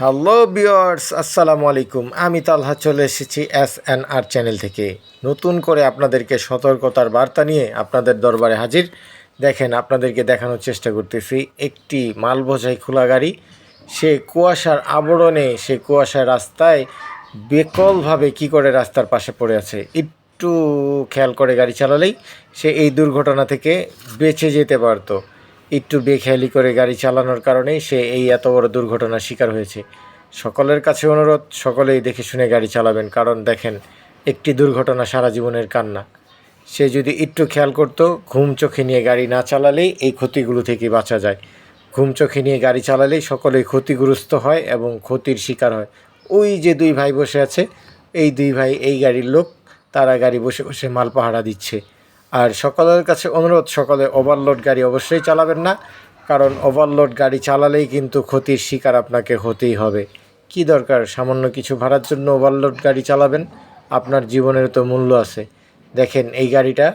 Hello বিয়ার্স আসসালামু আলাইকুম। আমি তালহা চলে এসেছি এস এন আর চ্যানেল থেকে। নতুন করে আপনাদেরকে সতর্কতার বার্তা নিয়ে আপনাদের দরবারে হাজির। দেখেন, আপনাদেরকে দেখানোর চেষ্টা করতেছি। একটি মাল বোঝাই খোলা গাড়ি। সে কুয়াশার আবরণে, সে কুয়াশার রাস্তায় বেকলভাবে কি করে রাস্তার পাশে পড়ে আছে, একটু খেয়াল করে গাড়ি চালালেই সে এই দুর্ঘটনা থেকে বেঁচে যেতে পারতো। একটু বেখেয়ালি করে গাড়ি চালানোর কারণেই সে এই এত বড় দুর্ঘটনার শিকার হয়েছে। সকলের কাছে অনুরোধ, সকলেই দেখে শুনে গাড়ি চালাবেন, কারণ দেখেন, একটি দুর্ঘটনা সারা জীবনের কান্না। সে যদি একটু খেয়াল করতো, ঘুম চোখে নিয়ে গাড়ি না চালালেই এই ক্ষতিগুলো থেকে বাঁচা যায়। ঘুম চোখে নিয়ে গাড়ি চালালেই সকলেই ক্ষতিগ্রস্ত হয় এবং ক্ষতির শিকার হয়। ওই যে দুই ভাই বসে আছে, এই দুই ভাই, এই গাড়ির লোক, তারা গাড়ি বসে বসে মাল পাহারা দিচ্ছে। আর সকলের কাছে অনুরোধ, সকলে ওভারলোড গাড়ি অবশ্যই চালাবেন না, কারণ ওভারলোড গাড়ি চালালেই কিন্তু ক্ষতির শিকার আপনাকে হতেই হবে। কি দরকার? সামান্য কিছু ভাড়ার জন্য ওভারলোড গাড়ি চালাবেন? আপনার জীবনের তো মূল্য আছে। দেখেন এই গাড়িটা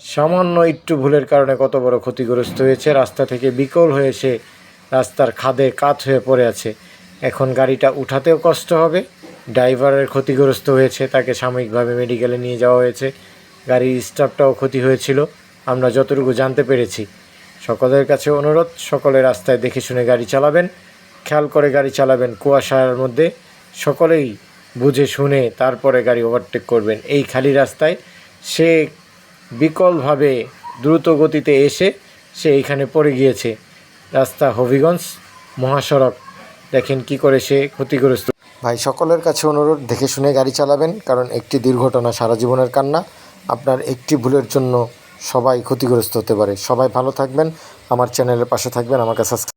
সামান্য একটু ভুলের কারণে কত বড় ক্ষতিগ্রস্ত হয়েছে। রাস্তা থেকে বিকল হয়েছে রাস্তার খাদে কাত হয়ে পড়ে আছে। এখন গাড়িটা উঠাতেও কষ্ট হবে। ড্রাইভারের ক্ষতিগ্রস্ত হয়েছে, তাকে সাময়িকভাবে মেডিকেলে নিয়ে যাওয়া হয়েছে। গাড়ির স্টাফটাও ক্ষতি হয়েছিল। আমরা যতটুকু জানতে পেরেছি। সকলের কাছে অনুরোধ, সকলে রাস্তায় দেখে শুনে গাড়ি চালাবেন। খেয়াল করে গাড়ি চালাবেন কুয়াশার মধ্যে। সকলেই বুঝে শুনে তারপরে গাড়ি ওভারটেক করবেন। এই খালি রাস্তায় সে বিকলভাবে দ্রুত গতিতে এসে সে এইখানে পড়ে গিয়েছে। রাস্তা হবিগঞ্জ, মহাসড়ক। দেখেন কি করে সে ক্ষতিগ্রস্ত। ভাই, সকলের কাছে অনুরোধ, দেখে শুনে গাড়ি চালাবেন, কারণ একটি দুর্ঘটনা সারা জীবনের কান্না। আপনার একটি ভুলের জন্য সবাই ক্ষতিগ্রস্ত হতে পারে। সবাই ভালো থাকবেন, আমার চ্যানেলের পাশে থাকবেন, আমাকে সাবস্ক্রাইব